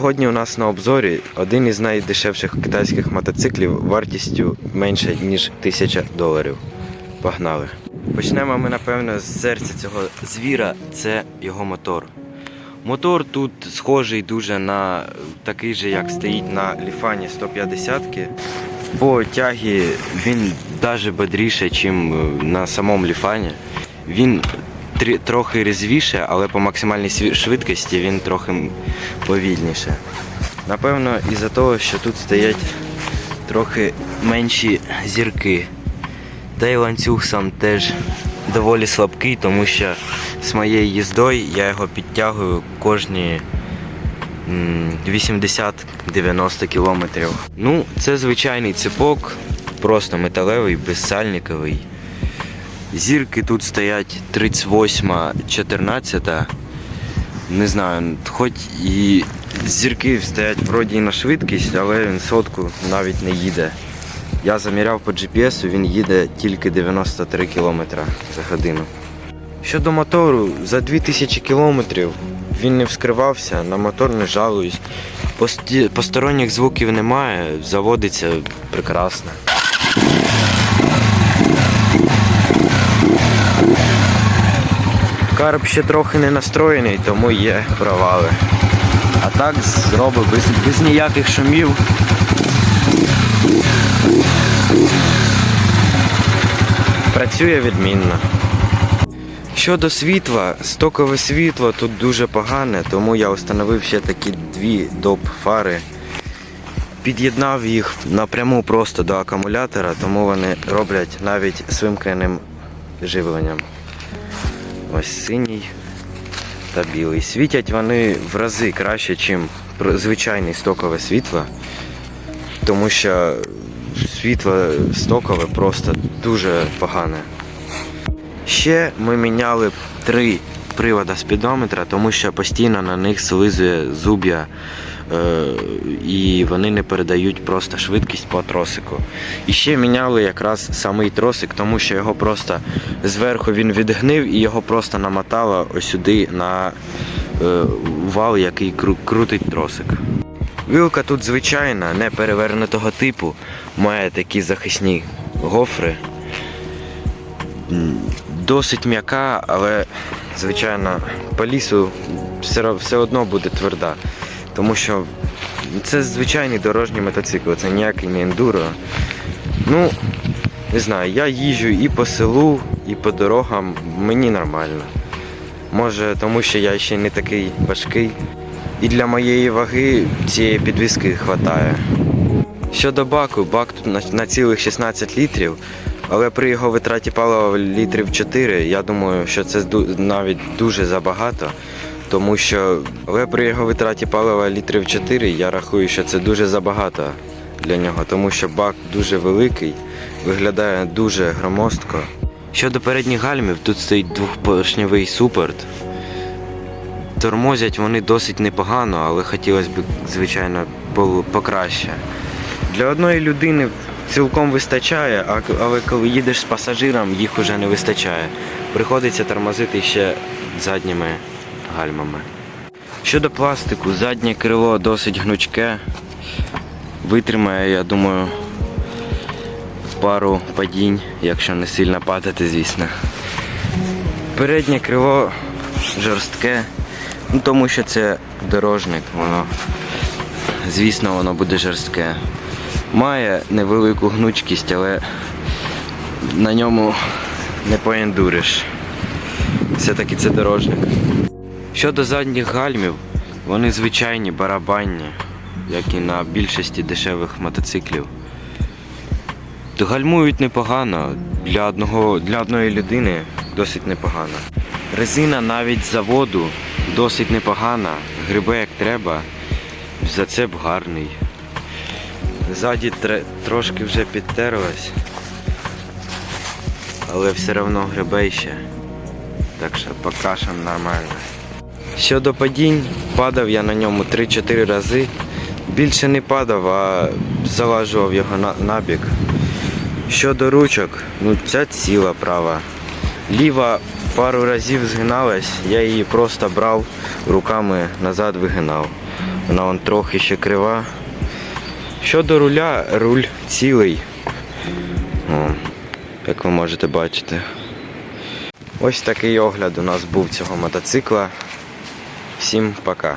Сьогодні у нас на обзорі один із найдешевших китайських мотоциклів вартістю менше ніж 1000 доларів. Погнали. Почнемо ми, напевно, з серця цього звіра це його мотор. Мотор тут схожий дуже на такий же, як стоїть на ліфані 150 По тягі він навіть бодріше, ніж на самому ліфані. Він трі- трохи різвіше, але по максимальній швидкості він трохи повільніше. Напевно, із-за того, що тут стоять трохи менші зірки. Та й ланцюг сам теж доволі слабкий, тому що з моєю їздою я його підтягую кожні 80-90 кілометрів. Ну, це звичайний ципок, просто металевий, безсальниковий. Зірки тут стоять 38, 14. Не знаю, хоч і зірки стоять вроді на швидкість, але він сотку навіть не їде. Я заміряв по GPS, він їде тільки 93 км за годину. Щодо мотору, за 2000 км він не вскривався, на мотор не жалуюсь. Посторонніх звуків немає, заводиться прекрасно. Карп ще трохи не настроєний, тому є провали. А так зробив без, без ніяких шумів. Працює відмінно. Щодо світла, стокове світло тут дуже погане, тому я встановив ще такі дві доп фари. Під'єднав їх напряму просто до акумулятора, тому вони роблять навіть з вимкненим живленням. Ось синій та білий. Світять вони в рази краще, ніж звичайне стокове світло, тому що світло стокове просто дуже погане. Ще ми міняли три привода спідометра, тому що постійно на них слизує зуб'я і вони не передають просто швидкість по тросику. І ще міняли якраз самий тросик, тому що його просто зверху він відгнив і його просто намотало ось сюди на е, вал, який крутить тросик. Вилка тут звичайна, не перевернутого типу, має такі захисні гофри. Досить м'яка, але, звичайно, по лісу все одно буде тверда. Тому що це звичайний дорожній мотоцикл, це ніякий не ендуро. Ну, не знаю, я їжджу і по селу, і по дорогам, мені нормально. Може, тому що я ще не такий важкий. І для моєї ваги цієї підвіски вистачає. Щодо баку, бак тут на, на цілих 16 літрів, але при його витраті палива літрів 4, я думаю, що це навіть дуже забагато. Тому що, але при його витраті палива літрів 4, я рахую, що це дуже забагато для нього, тому що бак дуже великий, виглядає дуже громоздко. Щодо передніх гальмів, тут стоїть двохпоршневий супорт. Тормозять вони досить непогано, але хотілося б, звичайно, було покраще. Для одної людини цілком вистачає, але коли їдеш з пасажиром, їх уже не вистачає. Приходиться тормозити ще задніми гальмами. Щодо пластику, заднє крило досить гнучке. Витримає, я думаю, пару падінь, якщо не сильно падати, звісно. Переднє крило жорстке, ну тому що це дорожник, воно, звісно, воно буде жорстке. Має невелику гнучкість, але на ньому не поендуриш. Все-таки це дорожник. Щодо задніх гальмів, вони звичайні барабанні, як і на більшості дешевих мотоциклів. Гальмують непогано, для, одного, для одної людини досить непогано. Резина навіть заводу досить непогана, грибе як треба, зацеп гарний. Ззаді тре- трошки вже підтерлась, але все одно грибе ще. Так що покашем нормально. Щодо падінь, падав я на ньому 3-4 рази. Більше не падав, а залажував його на, набік. Щодо ручок, ну ця ціла права. Ліва пару разів згиналась, я її просто брав руками назад вигинав. Вона вон трохи ще крива. Щодо руля, руль цілий. О, як ви можете бачити. Ось такий огляд у нас був цього мотоцикла. Всім пока.